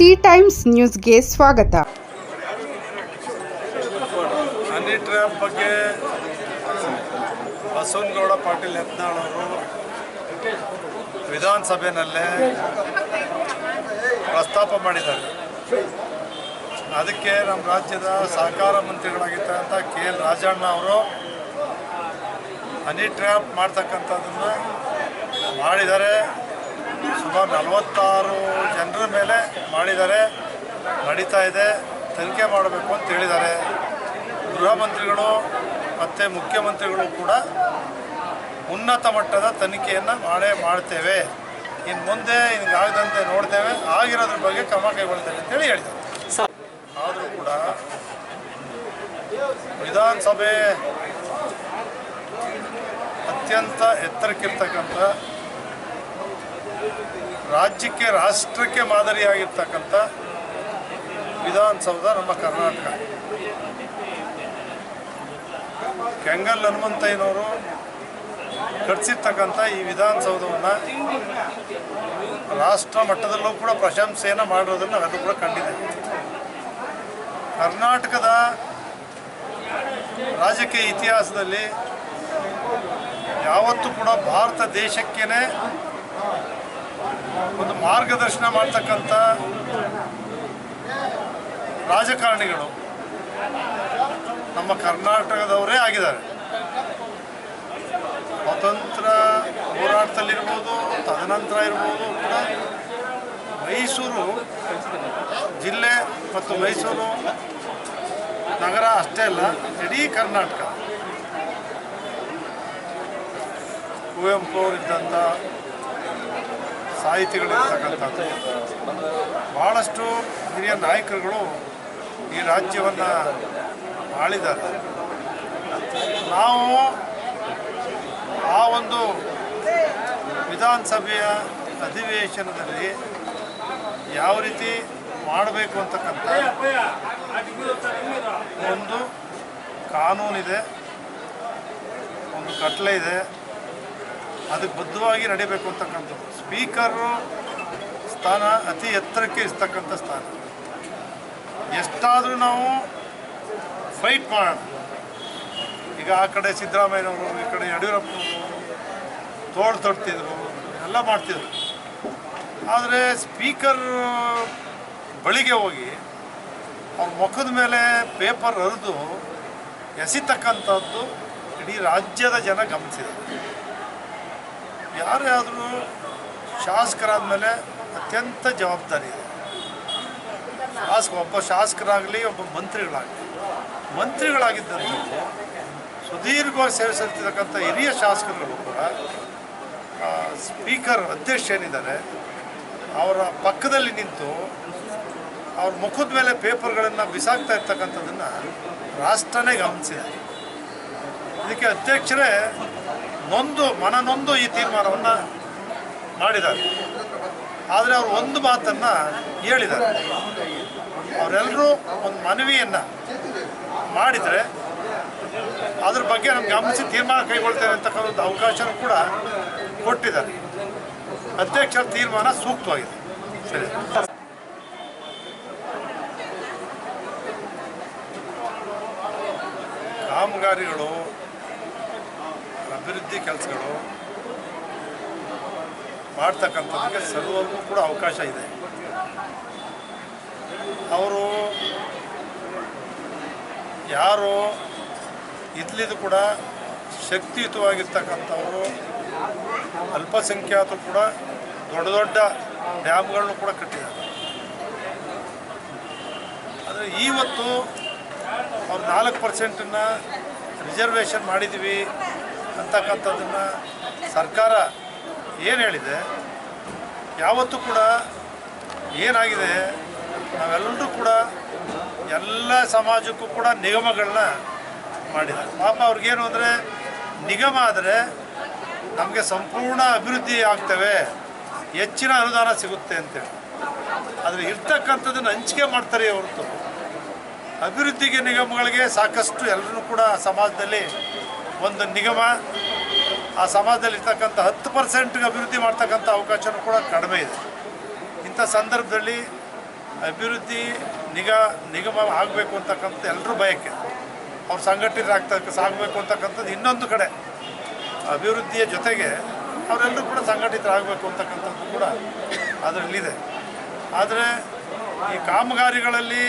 C times ನ್ಯೂಸ್ಗೆ ಸ್ವಾಗತ. Honey trap ಬಗ್ಗೆ ಬಸವನಗೌಡ ಪಾಟೀಲ್ ಯತ್ನಾಳ್ ಅವರು ವಿಧಾನಸಭೆಯಲ್ಲೇ ಪ್ರಸ್ತಾಪ ಮಾಡಿದ್ದಾರೆ. ಅದಕ್ಕೆ ನಮ್ಮ ರಾಜ್ಯದ ಸಹಕಾರ ಮಂತ್ರಿಗಳಾಗಿರ್ತಕ್ಕಂಥ ಕೆ ಎಲ್ ರಾಜಣ್ಣ ಅವರು ಹನಿ ಟ್ರ್ಯಾಪ್ ಮಾಡ್ತಕ್ಕಂಥದ್ದನ್ನು ಮಾಡಿದ್ದಾರೆ. ಸುಮಾರು ನಲವತ್ತಾರು ಜನರ ಮೇಲೆ ಮಾಡಿದ್ದಾರೆ. ನಡೀತಾ ಇದೆ. ತನಿಖೆ ಮಾಡಬೇಕು ಅಂತ ಹೇಳಿದ್ದಾರೆ. ಗೃಹ ಮಂತ್ರಿಗಳು ಮತ್ತು ಮುಖ್ಯಮಂತ್ರಿಗಳು ಕೂಡ ಉನ್ನತ ಮಟ್ಟದ ತನಿಖೆಯನ್ನು ಮಾಡೇ ಮಾಡ್ತೇವೆ. ಇನ್ನು ಮುಂದೆ ಹಿಂಗಾಗದಂತೆ ನೋಡ್ತೇವೆ. ಆಗಿರೋದ್ರ ಬಗ್ಗೆ ಕ್ರಮ ಕೈಗೊಳ್ತೇವೆ ಅಂತೇಳಿ ಹೇಳಿದ್ದಾರೆ. ಆದರೂ ಕೂಡ ವಿಧಾನಸಭೆ ಅತ್ಯಂತ ಎತ್ತರಕ್ಕಿರ್ತಕ್ಕಂಥ ರಾಜ್ಯಕ್ಕೆ, ರಾಷ್ಟ್ರಕ್ಕೆ ಮಾದರಿಯಾಗಿರ್ತಕ್ಕಂಥ ವಿಧಾನಸೌಧ ನಮ್ಮ ಕರ್ನಾಟಕ. ಕೆಂಗಲ್ ಹನುಮಂತಯ್ಯನವರು ಕಟ್ಸಿರ್ತಕ್ಕಂಥ ಈ ವಿಧಾನಸೌಧವನ್ನು ರಾಷ್ಟ್ರ ಮಟ್ಟದಲ್ಲೂ ಕೂಡ ಪ್ರಶಂಸೆಯನ್ನು ಮಾಡಿರೋದನ್ನು ನಾವೆಲ್ಲರೂ ಕೂಡ ಕಂಡಿದೆ ಕರ್ನಾಟಕದ ರಾಜಕೀಯ ಇತಿಹಾಸದಲ್ಲಿ ಯಾವತ್ತೂ ಕೂಡ ಭಾರತ ದೇಶಕ್ಕೇನೆ ಒಂದು ಮಾರ್ಗದರ್ಶನ ಮಾಡ್ತಕ್ಕಂಥ ರಾಜಕಾರಣಿಗಳು ನಮ್ಮ ಕರ್ನಾಟಕದವರೇ ಆಗಿದ್ದಾರೆ. ಸ್ವತಂತ್ರ ಹೋರಾಟದಲ್ಲಿರ್ಬೋದು, ತದನಂತರ ಇರ್ಬೋದು ಕೂಡ ಮೈಸೂರು ಜಿಲ್ಲೆ ಮತ್ತು ಮೈಸೂರು ನಗರ ಅಷ್ಟೇ ಅಲ್ಲ, ಇಡೀ ಕರ್ನಾಟಕ. ಕುವೆಂಪು ಅವರಿದ್ದಂಥ ಸಾಹಿತಿಗಳಿರ್ತಕ್ಕಂಥದ್ದು. ಭಾಳಷ್ಟು ಹಿರಿಯ ನಾಯಕರುಗಳು ಈ ರಾಜ್ಯವನ್ನು ಆಳಿದ್ದಾರೆ. ನಾವು ಆ ಒಂದು ವಿಧಾನಸಭೆಯ ಅಧಿವೇಶನದಲ್ಲಿ ಯಾವ ರೀತಿ ಮಾಡಬೇಕು ಅಂತಕ್ಕಂಥ ಒಂದು ಕಾನೂನಿದೆ, ಒಂದು ಕಟ್ಲೆ ಇದೆ. ಅದಕ್ಕೆ ಬದ್ಧವಾಗಿ ನಡೀಬೇಕು ಅಂತಕ್ಕಂಥದ್ದು. ಸ್ಪೀಕರು ಸ್ಥಾನ ಅತಿ ಎತ್ತರಕ್ಕೆ ಇರ್ತಕ್ಕಂಥ ಸ್ಥಾನ. ಎಷ್ಟಾದರೂ ನಾವು ಫೈಟ್ ಮಾಡೋಣ. ಈಗ ಆ ಕಡೆ ಸಿದ್ದರಾಮಯ್ಯನವರು, ಈ ಕಡೆ ಯಡಿಯೂರಪ್ಪನವರು ತೋಳು ತೊಡ್ತಿದ್ರು, ಎಲ್ಲ ಮಾಡ್ತಿದ್ರು. ಆದರೆ ಸ್ಪೀಕರ್ ಬಳಿಗೆ ಹೋಗಿ ಅವ್ರ ಮುಖದ ಮೇಲೆ ಪೇಪರ್ ಹರಿದು ಎಸಿತಕ್ಕಂಥದ್ದು ಇಡೀ ರಾಜ್ಯದ ಜನ ಗಮನಿಸಿದ್ದಾರೆ. ಯಾರೇ ಆದರೂ ಶಾಸಕರಾದ ಮೇಲೆ ಅತ್ಯಂತ ಜವಾಬ್ದಾರಿ ಇದೆ. ಶಾಸಕ ಒಬ್ಬ ಶಾಸಕರಾಗಲಿ, ಒಬ್ಬ ಮಂತ್ರಿಗಳಾಗಲಿ. ಮಂತ್ರಿಗಳಾಗಿದ್ದಂಥದ್ದು ಸುದೀರ್ಘವಾಗಿ ಸೇವೆ ಸಲ್ಲಿಸಿರ್ತಕ್ಕಂಥ ಹಿರಿಯ ಶಾಸಕರುಗಳು ಕೂಡ ಸ್ಪೀಕರ್ ಅಧ್ಯಕ್ಷ ಏನಿದ್ದಾರೆ, ಅವರ ಪಕ್ಕದಲ್ಲಿ ನಿಂತು ಅವ್ರ ಮುಖದ ಮೇಲೆ ಪೇಪರ್ಗಳನ್ನು ಬಿಸಾಕ್ತಾ ಇರ್ತಕ್ಕಂಥದ್ದನ್ನು ರಾಷ್ಟ್ರನೇ ಗಮನಿಸಿದೆ ಇದಕ್ಕೆ ಅಧ್ಯಕ್ಷರೇ ನೊಂದು ಮನನೊಂದು ಈ ತೀರ್ಮಾನವನ್ನು ಮಾಡಿದ್ದಾರೆ. ಆದರೆ ಅವರು ಒಂದು ಮಾತನ್ನು ಹೇಳಿದ್ದಾರೆ. ಅವರೆಲ್ಲರೂ ಒಂದು ಮನವಿಯನ್ನು ಮಾಡಿದರೆ ಅದ್ರ ಬಗ್ಗೆ ನಮ್ಗೆ ಗಮನಿಸಿ ತೀರ್ಮಾನ ಕೈಗೊಳ್ತೇವೆ ಅಂತಕ್ಕಂಥ ಅವಕಾಶನೂ ಕೂಡ ಕೊಟ್ಟಿದ್ದಾರೆ. ಅಧ್ಯಕ್ಷರ ತೀರ್ಮಾನ ಸೂಕ್ತವಾಗಿದೆ. ಸರಿ. ಕಾಮಗಾರಿಗಳು ಅಭಿವೃದ್ಧಿ ಕೆಲಸಗಳು ಮಾಡ್ತಕ್ಕಂಥದ್ದಕ್ಕೆ ಸರ್ವರಿಗೂ ಕೂಡ ಅವಕಾಶ ಇದೆ. ಅವರು ಯಾರು ಇದ್ಲಿದ್ದು ಕೂಡ ಶಕ್ತಿಯುತವಾಗಿರ್ತಕ್ಕಂಥವರು, ಅಲ್ಪಸಂಖ್ಯಾತರು ಕೂಡ ದೊಡ್ಡ ದೊಡ್ಡ ಡ್ಯಾಮ್ಗಳನ್ನು ಕೂಡ ಕಟ್ಟಿದ್ದಾರೆ. ಆದರೆ ಇವತ್ತು ಅವ್ರು ನಾಲ್ಕು ಪರ್ಸೆಂಟನ್ನು ರಿಸರ್ವೇಷನ್ ಮಾಡಿದ್ದೀವಿ ಅಂತಕ್ಕಂಥದ್ದನ್ನು ಸರ್ಕಾರ ಏನು ಹೇಳಿದೆ, ಯಾವತ್ತೂ ಕೂಡ ಏನಾಗಿದೆ, ನಾವೆಲ್ಲರೂ ಕೂಡ ಎಲ್ಲ ಸಮಾಜಕ್ಕೂ ಕೂಡ ನಿಗಮಗಳನ್ನ ಮಾಡಿದ್ದಾರೆ. ಪಾಪ ಅವ್ರಿಗೇನು ಅಂದರೆ, ನಿಗಮ ಆದರೆ ನಮಗೆ ಸಂಪೂರ್ಣ ಅಭಿವೃದ್ಧಿ ಆಗ್ತವೆ, ಹೆಚ್ಚಿನ ಅನುದಾನ ಸಿಗುತ್ತೆ ಅಂತೇಳಿ. ಆದರೆ ಇರ್ತಕ್ಕಂಥದ್ದನ್ನು ಹಂಚಿಕೆ ಮಾಡ್ತಾರೆ ಹೊರತು. ಅಭಿವೃದ್ಧಿಗೆ ನಿಗಮಗಳಿಗೆ ಸಾಕಷ್ಟು ಎಲ್ಲರೂ ಕೂಡ ಸಮಾಜದಲ್ಲಿ ಒಂದು ನಿಗಮ ಆ ಸಮಾಜದಲ್ಲಿ ಇರ್ತಕ್ಕಂಥ ಹತ್ತು ಪರ್ಸೆಂಟ್ಗೆ ಅಭಿವೃದ್ಧಿ ಮಾಡ್ತಕ್ಕಂಥ ಅವಕಾಶವೂ ಕೂಡ ಕಡಿಮೆ ಇದೆ. ಇಂಥ ಸಂದರ್ಭದಲ್ಲಿ ಅಭಿವೃದ್ಧಿ ನಿಗಾ, ನಿಗಮ ಆಗಬೇಕು ಅಂತಕ್ಕಂಥ ಎಲ್ಲರೂ ಬಯಕೆ. ಅವ್ರು ಸಂಘಟಿತರಾಗ್ತಕ್ಕ ಸಾಗಬೇಕು ಅಂತಕ್ಕಂಥದ್ದು ಇನ್ನೊಂದು ಕಡೆ. ಅಭಿವೃದ್ಧಿಯ ಜೊತೆಗೆ ಅವರೆಲ್ಲರೂ ಕೂಡ ಸಂಘಟಿತರಾಗಬೇಕು ಅಂತಕ್ಕಂಥದ್ದು ಕೂಡ ಅದರಲ್ಲಿದೆ. ಆದರೆ ಈ ಕಾಮಗಾರಿಗಳಲ್ಲಿ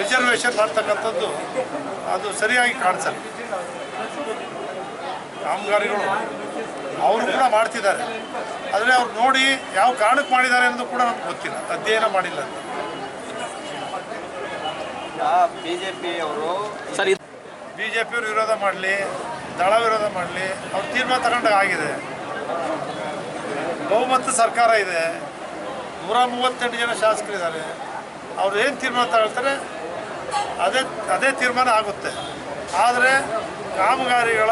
ರಿಸರ್ವೇಷನ್ ಮಾಡ್ತಕ್ಕಂಥದ್ದು ಅದು ಸರಿಯಾಗಿ ಕಾಣಿಸಲ್ಲ. ಕಾಮಗಾರಿಗಳು ಅವರು ಕೂಡ ಮಾಡ್ತಿದ್ದಾರೆ. ಆದರೆ ಅವ್ರು ನೋಡಿ ಯಾವ ಕಾರಣಕ್ಕೆ ಮಾಡಿದ್ದಾರೆ ಅನ್ನೋದು ಕೂಡ ನಮ್ಗೆ ಗೊತ್ತಿಲ್ಲ. ಅಧ್ಯಯನ ಮಾಡಿಲ್ಲ ಅಂತ. ಬಿ ಜೆ ಪಿ ಅವರು ಸರ್ ಇದು ಬಿ ಜೆ ಪಿಯವರು ವಿರೋಧ ಮಾಡಲಿ ದಳ ವಿರೋಧ ಮಾಡಲಿ ಅವ್ರು ತೀರ್ಮಾನ ತಗೊಂಡಾಗ ಆಗಿದೆ. ಬಹುಮತ ಸರ್ಕಾರ ಇದೆ. ನೂರ ಮೂವತ್ತೆಂಟು ಜನ ಶಾಸಕರಿದ್ದಾರೆ. ಅವ್ರು ಏನು ತೀರ್ಮಾನ ತಗೊಳ್ತಾರೆ? ಅದೇ ಅದೇ ತೀರ್ಮಾನ ಆಗುತ್ತೆ. ಆದರೆ ಕಾಮಗಾರಿಗಳ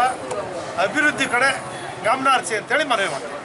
ಅಭಿವೃದ್ಧಿ ಕಡೆ ಗಮನ ಹರಿಸಿ ಅಂತೇಳಿ ಮನವಿ ಮಾಡ್ತೀವಿ